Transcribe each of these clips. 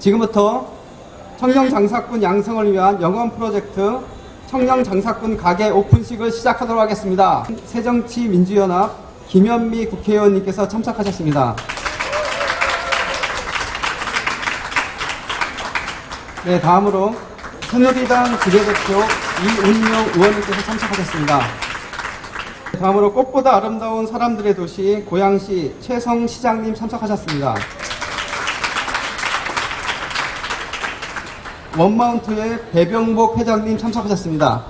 지금부터 청년 장사꾼 양성을 위한 영원 프로젝트 청년 장사꾼 가게 오픈식을 시작하도록 하겠습니다. 새정치민주연합 김현미 국회의원님께서 참석하셨습니다. 네, 다음으로 새누리당 비례대표 이운용 의원님께서 참석하셨습니다. 다음으로 꽃보다 아름다운 사람들의 도시 고양시 최성 시장님 참석하셨습니다. 원마운트의 배병복 회장님 참석하셨습니다.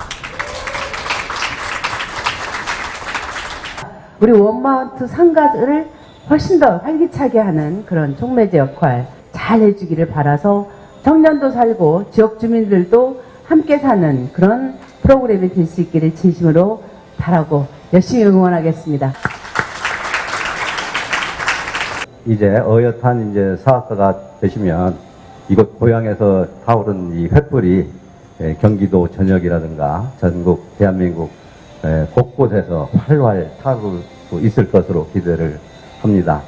우리 원마운트 상가를 훨씬 더 활기차게 하는 그런 촉매제 역할 잘 해주기를 바라서 청년도 살고 지역 주민들도 함께 사는 그런 프로그램이 될 수 있기를 진심으로 바라고 열심히 응원하겠습니다. 이제 어엿한 이제 사업가가 되시면 이곳 고향에서 타오른 이 횃불이 에, 경기도 전역이라든가 전국 대한민국 에, 곳곳에서 활활 수 있을 것으로 기대를 합니다.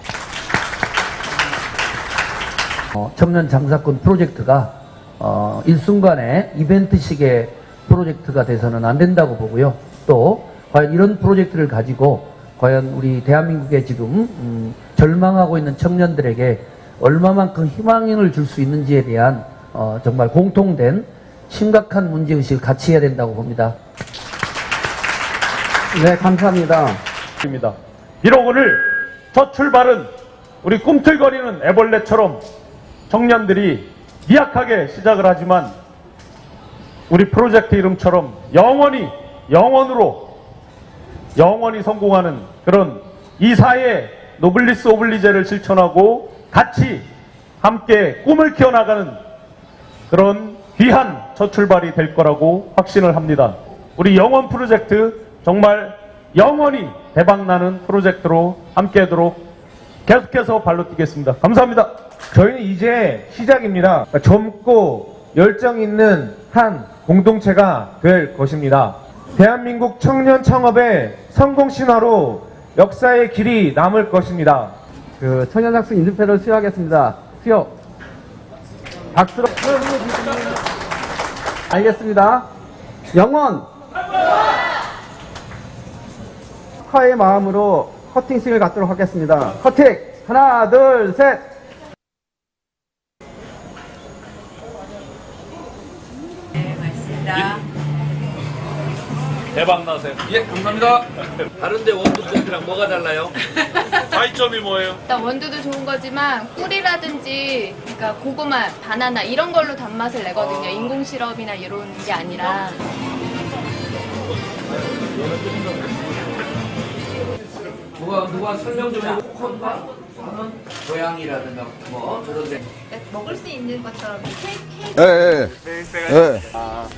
어, 청년 장사꾼 프로젝트가 어, 일순간에 이벤트식의 프로젝트가 돼서는 안 된다고 보고요. 또 과연 이런 프로젝트를 가지고 과연 우리 대한민국에 지금 음, 절망하고 있는 청년들에게 얼마만큼 희망을 줄 수 있는지에 대한 어, 정말 공통된 심각한 문제의식을 같이 해야 된다고 봅니다. 네, 감사합니다. 입니다. 비록 오늘 첫 출발은 우리 꿈틀거리는 애벌레처럼 청년들이 미약하게 시작을 하지만 우리 프로젝트 이름처럼 영원히 영원으로 영원히 성공하는 그런 이 사회의 노블리스 오블리제를 실천하고 같이 함께 꿈을 키워나가는 그런 귀한 첫 출발이 될 거라고 확신을 합니다. 우리 영원 프로젝트 정말 영원히 대박나는 프로젝트로 함께하도록 계속해서 발로 뛰겠습니다. 감사합니다. 저희는 이제 시작입니다. 젊고 열정 있는 한 공동체가 될 것입니다. 대한민국 청년 창업의 성공 신화로 역사의 길이 남을 것입니다. 그 청년학생 인증패를 수여하겠습니다. 수여. 박수로. 알겠습니다. 영원. 축하의 마음으로 커팅식을 갖도록 하겠습니다. 커팅. 하나, 둘, 셋. 대박 나세요. 예, 감사합니다. 다른데 원두통이랑 뭐가 달라요? 차이점이 뭐예요? 일단 원두도 좋은 거지만 꿀이라든지 그러니까 고구마, 바나나 이런 걸로 단맛을 내거든요. 인공 시럽이나 이런 게 아니라. 누가 누가 설명 좀 해보. 코코넛 하는 고양이라든가 뭐 저런 데. 먹을 수 있는 것처럼 케이크, 예, 예. 예. 함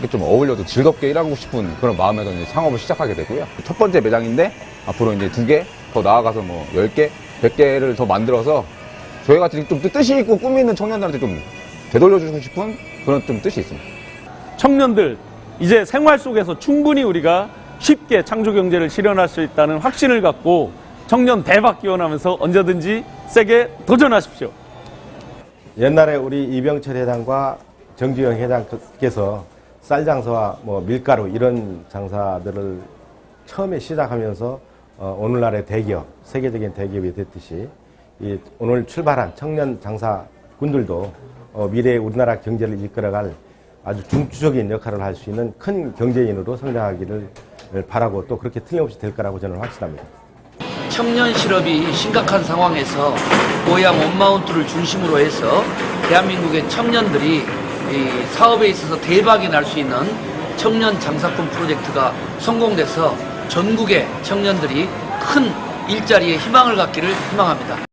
께 좀 어울려도 즐겁게 일하고 싶은 그런 마음에서 이제 창업을 시작하게 되고요. 첫 번째 매장인데 앞으로 이제 두 개, 더 나아가서 뭐 열 개, 백 개를 더 만들어서 저희 같이 좀 뜻이 있고 꿈이 있는 청년들한테 좀 되돌려주고 싶은 그런 좀 뜻이 있습니다. 청년들 이제 생활 속에서 충분히 우리가 쉽게 창조 경제를 실현할 수 있다는 확신을 갖고 청년 대박 기원하면서 언제든지 세게 도전하십시오. 옛날에 우리 이병철 회장과 정주영 회장께서 쌀 장사와 뭐 밀가루 이런 장사들을 처음에 시작하면서 어, 오늘날의 대기업, 세계적인 대기업이 됐듯이 이 오늘 출발한 청년 장사군들도 어, 미래의 우리나라 경제를 이끌어갈 아주 중추적인 역할을 할 수 있는 큰 경제인으로 성장하기를 바라고 또 그렇게 틀림없이 될 거라고 저는 확신합니다. 청년 실업이 심각한 상황에서 고향 원마운트를 중심으로 해서 대한민국의 청년들이 이 사업에 있어서 대박이 날 수 있는 청년 장사꾼 프로젝트가 성공돼서 전국의 청년들이 큰 일자리에 희망을 갖기를 희망합니다.